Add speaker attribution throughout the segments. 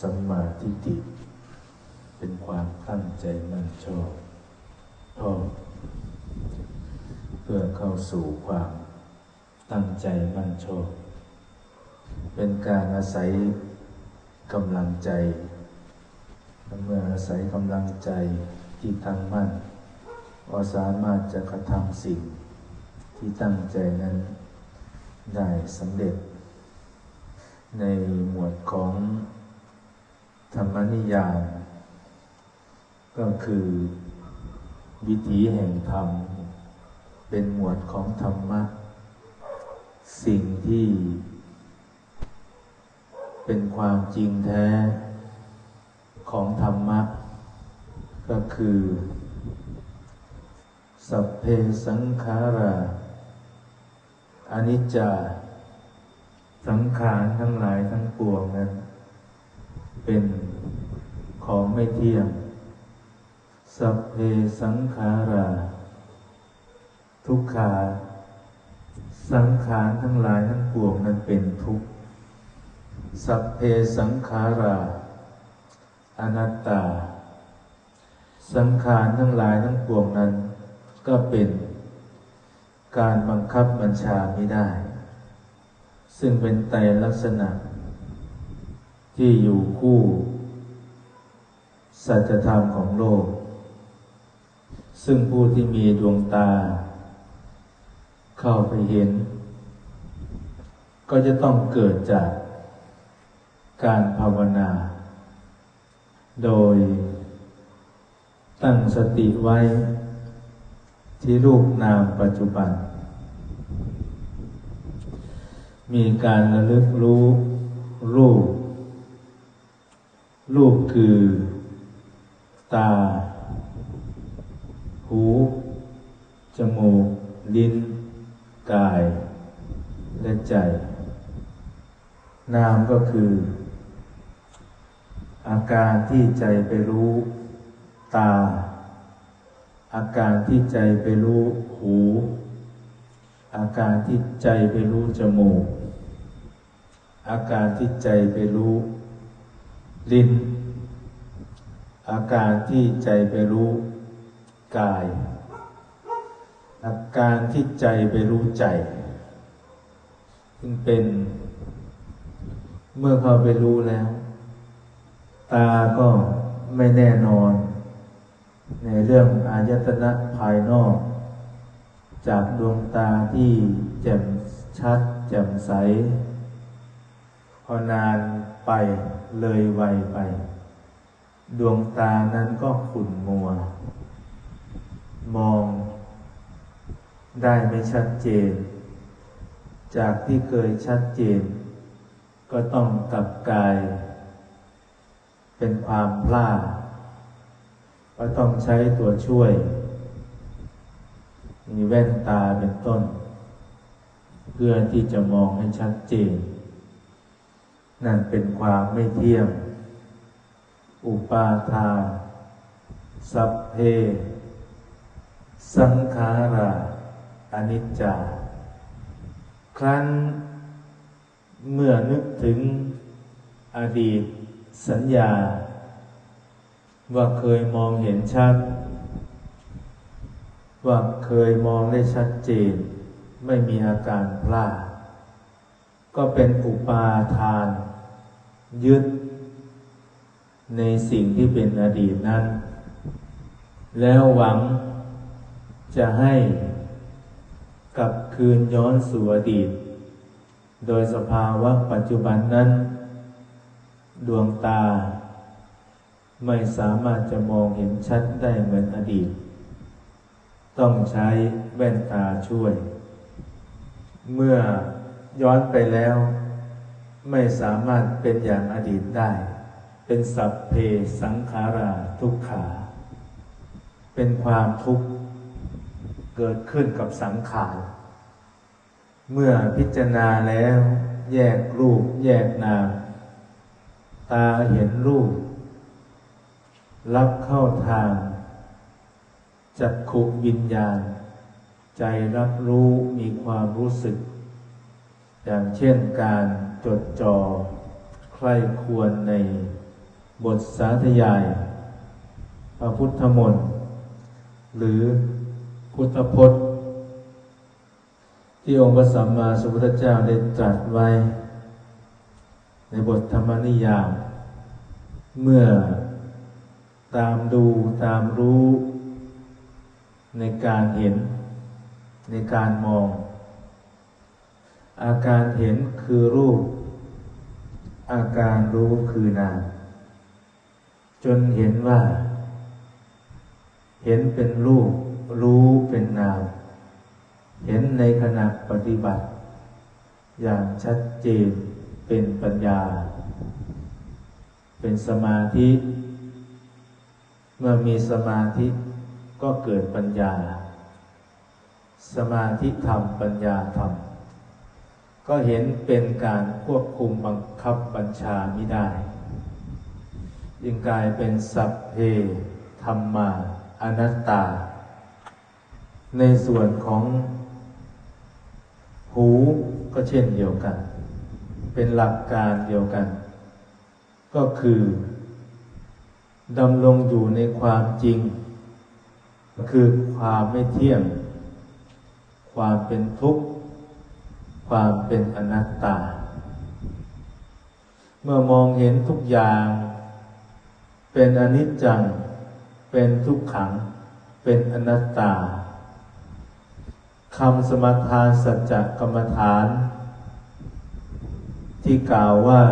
Speaker 1: สัมมาทิฏฐิเป็นความตั้งใจมั่นชอบชอบเพื่อเข้าสู่ความตั้งใจมั่นชอบ เป็นการอาศัยกำลังใจ เมื่ออาศัยกำลังใจที่ตั้งมั่นก็สามารถจะกระทำสิ่งที่ตั้งใจนั้นได้สำเร็จ ในหมวดของ ธรรมนิยาม ก็คือวิถีแห่งธรรม เป็นหมวดของธรรมะ สิ่งที่เป็นความจริงแท้ของธรรมะ ก็คือ สัพเพสังขาราอนิจจา สังขารทั้งหลายทั้งปวงนั้น เป็นของไม่เที่ยง สัพเพสังขารา ทุกขา สังขารทั้งหลายทั้งปวงนั้นเป็นทุกข์ สัพเพสังขารา อนัตตา สังขารทั้งหลายทั้งปวงนั้น ก็เป็นการบังคับบัญชาไม่ได้ ซึ่งเป็นไตรลักษณะ ที่อยู่คู่ สัจธรรมของโลก ซึ่งผู้ที่มีดวงตา เข้าไปเห็น ก็จะต้องเกิดจากการภาวนา โดยตั้งสติไว้ ที่รูปนามปัจจุบัน มีการระลึกรู้รูป รูปคือ ตา หู จมูก ลิ้น กาย และใจ นามก็คือ อาการที่ใจไปรู้ ตา อาการที่ใจไปรู้ หู อาการที่ใจไปรู้ จมูก อาการที่ใจไปรู้ ลิ้น อาการที่ใจไปรู้กาย อาการที่ใจไปรู้ใจจึงเป็นเมื่อเขาไปรู้แล้ว ตาก็ไม่แน่นอน ในเรื่องอายตนะภายนอก จากดวงตาที่แจ่มชัด แจ่มใส พอนาน ไปเลยไวไป ดวงตานั้นก็ขุ่นมัว มองได้ไม่ชัดเจน จากที่เคยชัดเจน ก็ต้องกลับกาย เป็นความพลาดก็ต้องใช้ตัวช่วย มีแว่นตาเป็นต้น เพื่อที่จะมองให้ชัดเจน นั่นเป็นความไม่เที่ยง อุปาทาสัพเพ สังขาราอนิจจา ครั้นเมื่อนึกถึงอดีตสัญญา ว่าเคยมองเห็นชัด ว่าเคยมองได้ชัดเจน ไม่มีอาการพลาดก็เป็นอุปาทาน ยึดในสิ่งที่เป็นอดีตนั้น แล้วหวังจะให้กลับคืนย้อนสู่อดีต โดยสภาวะปัจจุบันนั้น ดวงตา ไม่สามารถจะมองเห็นชัดได้เหมือนอดีต ต้องใช้แว่นตาช่วย เมื่อย้อนไปแล้ว ไม่สามารถเป็นอย่างอดีตได้ เป็นสัพเพสังขาราทุกขา เป็นความทุกข์เกิดขึ้นกับสังขาร เมื่อพิจารณาแล้วแยกรูปแยกนาม ตาเห็นรูป รับเข้าทาง จักขุวิญญาณ ใจรับรู้มีความรู้สึก อย่างเช่นการ จดจ่อใครควรในบทสาธยาย พระพุทธมนต์หรือพุทธพจน์ ที่องค์พระสัมมาสัมพุทธเจ้าได้ตรัสไว้ ในบทธรรมนิยาม เมื่อตามดูตามรู้ ในการเห็น ในการมอง อาการเห็นคือรูป อาการรู้คือนามจนเห็นว่า เห็นเป็นรูป รู้เป็นนาม เห็นในขณะปฏิบัติ อย่างชัดเจนเป็นปัญญา เป็นสมาธิ เมื่อมีสมาธิก็เกิดปัญญา สมาธิธรรมปัญญาธรรม ก็เห็นเป็นการควบคุมบังคับบัญชาไม่ได้ยึงกลายเป็นสัพเพธรรมาอนัตตา ในส่วนของ หูก็เช่นเดียวกัน เป็นหลักการเดียวกัน ก็คือดำรงอยู่ในความจริง คือความไม่เที่ยง ความเป็นทุกข์ ความเป็นอนัตตา เมื่อมองเห็นทุกอย่าง เป็นอนิจจัง เป็นทุกขัง เป็นอนัตตาคำสมทานสัจจกรรมฐาน ที่กล่าวว่า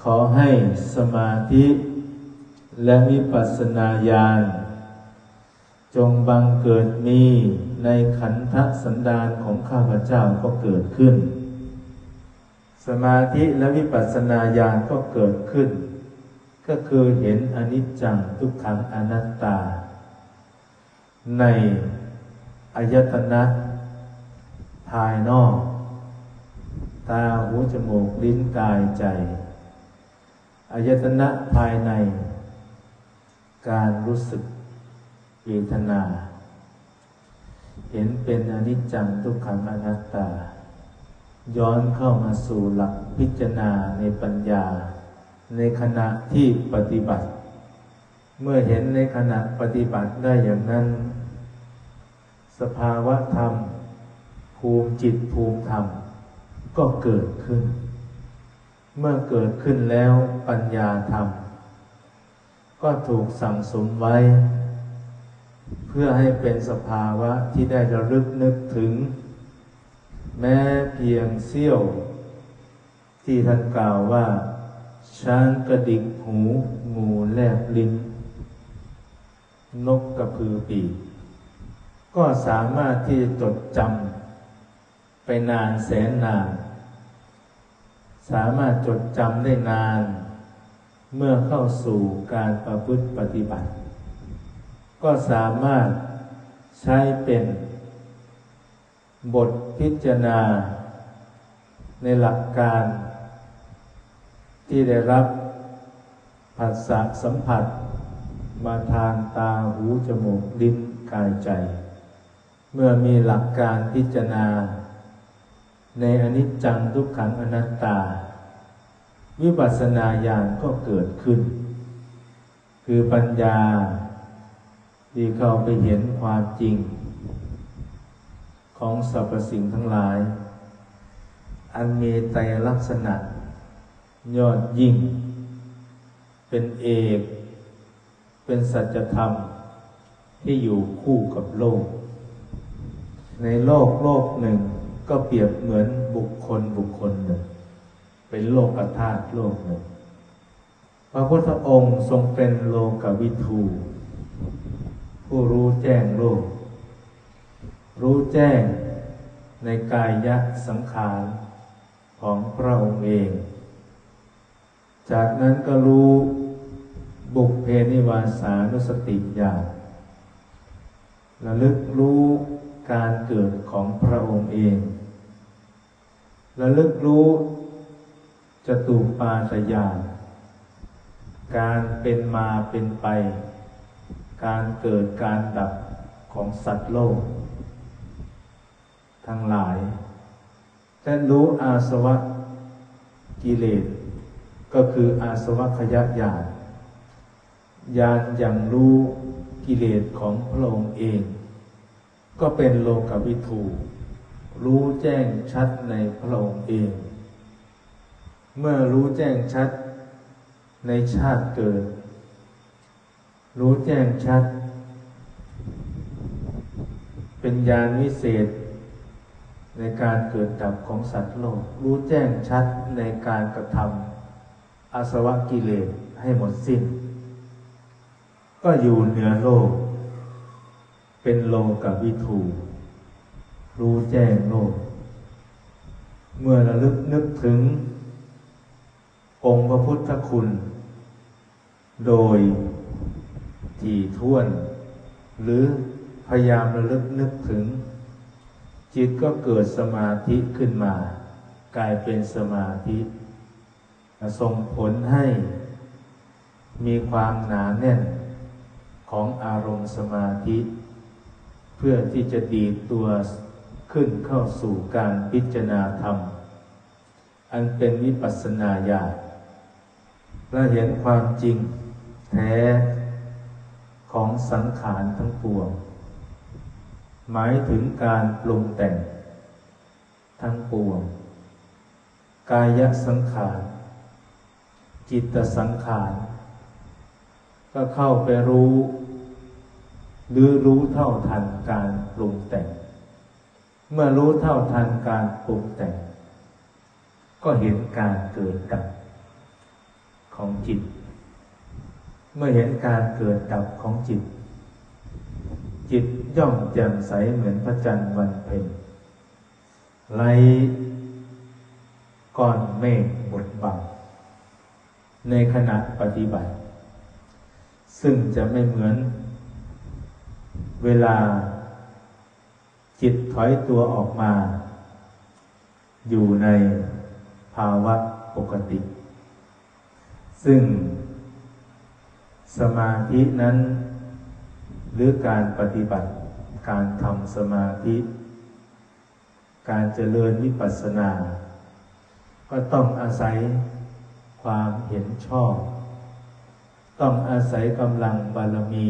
Speaker 1: ขอให้สมาธิและวิปัสสนาญาณ จงบังเกิดมีในขันธสันดานของข้าพเจ้าก็เกิดขึ้น สมาธิและวิปัสสนาญาณก็เกิดขึ้น ก็คือเห็นอนิจจังทุกขังอนัตตา ในอายตนะภายนอก ตาหูจมูกลิ้นกายใจอายตนะภายใน การรู้สึก เวทนา เห็นเป็นอนิจจังทุกขังอนัตตา ย้อนเข้ามาสู่หลักพิจารณาในปัญญา ในขณะที่ปฏิบัติ เมื่อเห็นในขณะปฏิบัติได้อย่างนั้น สภาวะธรรม ภูมิจิตภูมิธรรม ก็เกิดขึ้น เมื่อเกิดขึ้นแล้วปัญญาธรรม ก็ถูกสั่งสมไว้ เพื่อให้เป็นสภาวะที่ได้ระลึกนึกถึง แม้เพียงเสี้ยว ที่ท่านกล่าวว่าช้างกระดิกหูหมูแลบลิ้น นกกระพือปีกก็สามารถที่จะจดจำไปนานแสนนาน สามารถจดจำได้นาน เมื่อเข้าสู่การประพฤติปฏิบัติ ก็สามารถใช้เป็นบทพิจารณา ในหลักการ ที่ได้รับผัสสะสัมผัส มาทางตาหูจมูกลิ้นกายใจ เมื่อมีหลักการพิจารณา ในอนิจจังทุกขังอนัตตา วิปัสสนาญาณก็เกิดขึ้น คือปัญญา ที่เข้าไปเห็นความจริง ของสรรพสิ่งทั้งหลาย อันมีไตรลักษณะ ยอดยิ่ง เป็นเอก เป็นสัจธรรม ที่อยู่คู่กับโลก ในโลกโลกหนึ่งก็เปรียบเหมือนบุคคลบุคคลหนึ่ง เป็นโลกธาตุโลกหนึ่ง พระพุทธองค์ทรงเป็นโลกวิทู ผู้รู้แจ้งโลก รู้แจ้งในกายยะสังขารของพระองค์เอง จากนั้นก็รู้บุคเพนิวาสานุสติญาณระลึกรู้การเกิดของพระองค์เองระลึกรู้จตูปาตยานการเป็นมาเป็นไป การเกิดการดับของสัตว์โลก ทั้งหลาย และรู้อาสวะกิเลส ก็คืออาสวัคยะญาณญาณอย่างรู้กิเลสของพระองค์เอง ก็เป็นโลกวิถูรู้แจ้งชัดในพระองค์เอง เมื่อรู้แจ้งชัดในชาติเกิด รู้แจ้งชัด เป็นญาณวิเศษ ในการเกิดดับของสัตว์โลก รู้แจ้งชัดในการกระทำอาสวะกิเลสให้หมดสิ้น ก็อยู่เหนือโลก เป็นโลกับวิถูรู้แจ้งโลก เมื่อระลึกนึกถึง องค์พระพุทธคุณ โดย ที่ท่วน หรือพยายามระลึกนึกถึง จิตก็เกิดสมาธิขึ้นมา กลายเป็นสมาธิส่งผลให้มีความหนาแน่นของอารมณ์สมาธิ เพื่อที่จะดีตัวขึ้นเข้าสู่การพิจารณาธรรม อันเป็นวิปัสสนาญาณและเห็นความจริงแท้ ของสังขารทั้งปวง หมายถึงการปรุงแต่ง ทั้งปวง กายสังขาร จิตสังขาร ก็เข้าไปรู้ หรือรู้เท่าทันการปรุงแต่ง เมื่อรู้เท่าทันการปรุงแต่ง ก็เห็นการเกิดดับของจิต เมื่อเห็นการเกิดดับของจิต จิตย่อมแจ่มใสเหมือนพระจันทร์วันเพ็ญไลก้อนเมฆบดบังในขณะปฏิบัติ ซึ่งจะไม่เหมือนเวลาจิตถอยตัวออกมา อยู่ในภาวะปกติ ซึ่ง สมาธินั้น หรือการปฏิบัติ การทำสมาธิ การเจริญวิปัสสนา ก็ต้องอาศัยความเห็นชอบ ต้องอาศัยกำลังบารมี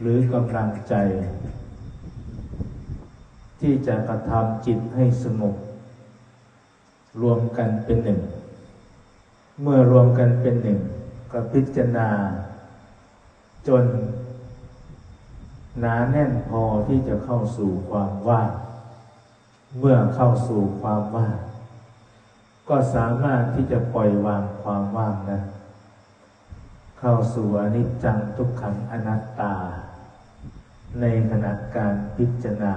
Speaker 1: หรือกำลังใจ ที่จะกระทำจิตให้สงบรวมกันเป็นหนึ่ง เมื่อรวมกันเป็นหนึ่ง ก็พิจารณา จนหนาแน่นพอที่จะเข้าสู่ความว่างเมื่อเข้าสู่ความว่างก็สามารถที่จะปล่อยวางความว่างนั้นเข้าสู่อนิจจังทุกขังอนัตตา ในขณะการพิจารณา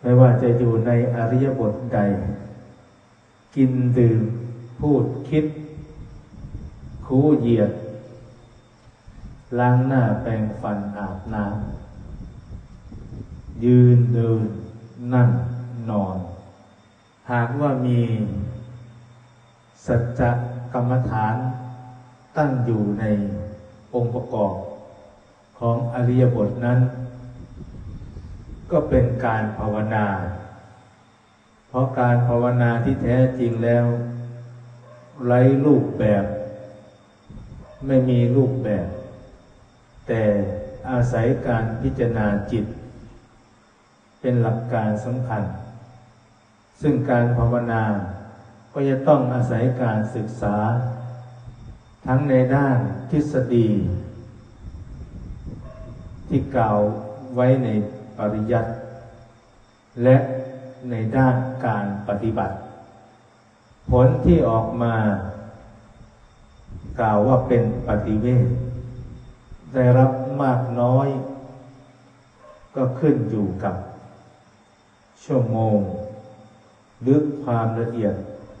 Speaker 1: ไม่ว่าจะอยู่ในอริยบทใด กินดื่มพูดคิด คูเหยียด ล้างหน้าแปรงฟันอาบน้ำยืนเดิน นั่งนอน หากว่ามีสัจจะกรรมฐานตั้งอยู่ในองค์ประกอบของอริยบทนั้น ก็เป็นการภาวนา เพราะการภาวนาที่แท้จริงแล้ว ไร้รูปแบบ ไม่มีรูปแบบ แต่อาศัยการพิจารณาจิต เป็นหลักการสำคัญ ซึ่งการภาวนาก็จะต้องอาศัยการศึกษา ทั้งในด้านทฤษฎี ที่กล่าวไว้ในปริยัติและในด้านการปฏิบัติ ผลที่ออกมา กล่าวว่าเป็นปฏิเวทได้รับมากน้อย ก็ขึ้นอยู่กับ ชั่วโมงลึกความละเอียด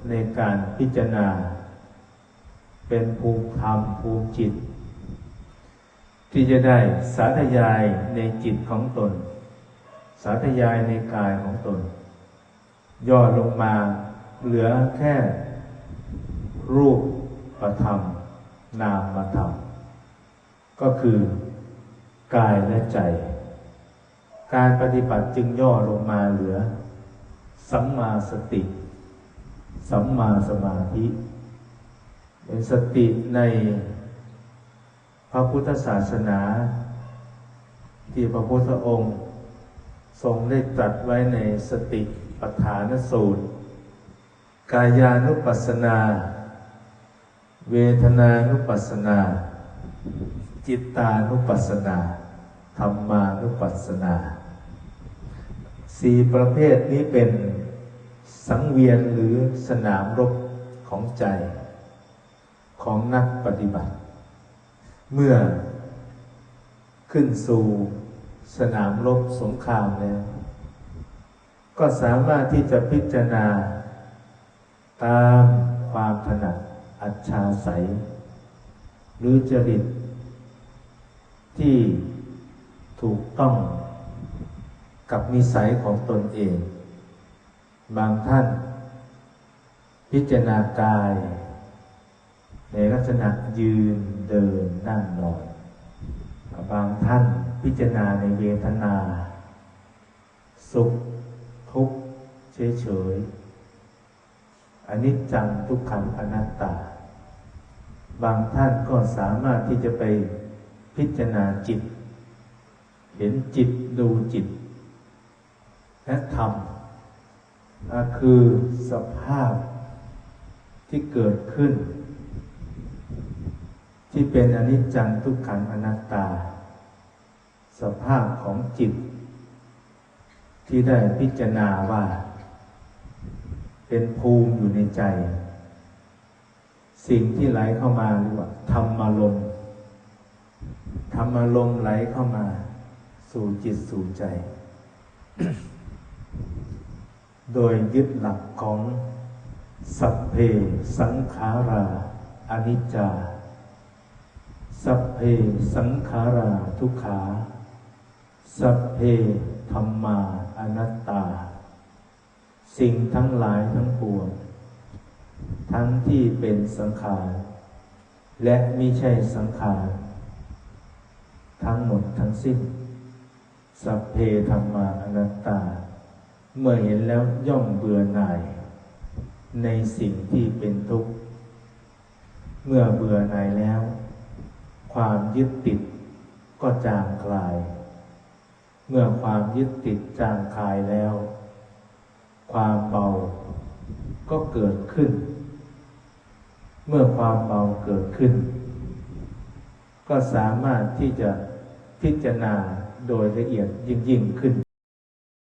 Speaker 1: ในการพิจารณา เป็นภูมิธรรมภูมิจิต ที่จะได้สาธยายในจิตของตน สาธยายในกายของตน ย่อลงมาเหลือแค่รูป ประธรรม นามธรรม ก็คือกายและใจ การปฏิบัติจึงย่อลงมาเหลือ สัมมาสติ สัมมาสมาธิ เป็นสติในพระพุทธศาสนา ที่พระพุทธองค์ ทรงได้ตรัสไว้ในสติปัฏฐานสูตร กายานุปัสสนา เวทนานุปัสสนา จิตตานุปัสสนา ธรรมานุปัสสนาสี่ประเภทนี้เป็นสังเวียนหรือสนามรบของใจของนักปฏิบัติ เมื่อขึ้นสู่สนามรบสงครามแล้ว ก็สามารถที่จะพิจารณาตามความถนัด อัจฉาใสยหรือจริต ที่ถูกต้องกับนิสัยของตนเอง บางท่าน พิจารณากาย ในลักษณะยืนเดินนั่งนอน บางท่านพิจารณาในเวทนา สุข ทุกข์เฉยๆอนิจจังทุกขังอนัตตา บางท่านก็สามารถที่จะไปพิจารณาจิต เห็นจิตดูจิต และธรรมคือสภาพที่เกิดขึ้น ที่เป็นอนิจจังทุกขังอนัตตา สภาพของจิต ที่ได้พิจารณาว่า เป็นภูมิอยู่ในใจ สิ่งที่ไหลเข้ามาเรียกว่าธรรมารมธรรมารมไหลเข้ามา สู่จิตสู่ใจ โดยยึดหลักของสัพเพสังขาราอนิจจา สัพเพสังขาราทุกขา สัพเพธรรมาอนัตตา สิ่งทั้งหลายทั้งปวง ทั้งที่เป็นสังขารและไม่ใช่สังขารทั้งหมดทั้งสิ้น สัพเพธรรมาอนัตตา เมื่อเห็นแล้วย่อมเบื่อหน่าย ในสิ่งที่เป็นทุกข์ เมื่อเบื่อหน่ายแล้ว ความยึดติดก็จางคลาย เมื่อความยึดติดจางคลายแล้ว ความเบา ก็เกิดขึ้น เมื่อความเบาเกิดขึ้น ก็สามารถที่จะพิจารณาโดยละเอียดยิ่งยิ่งขึ้น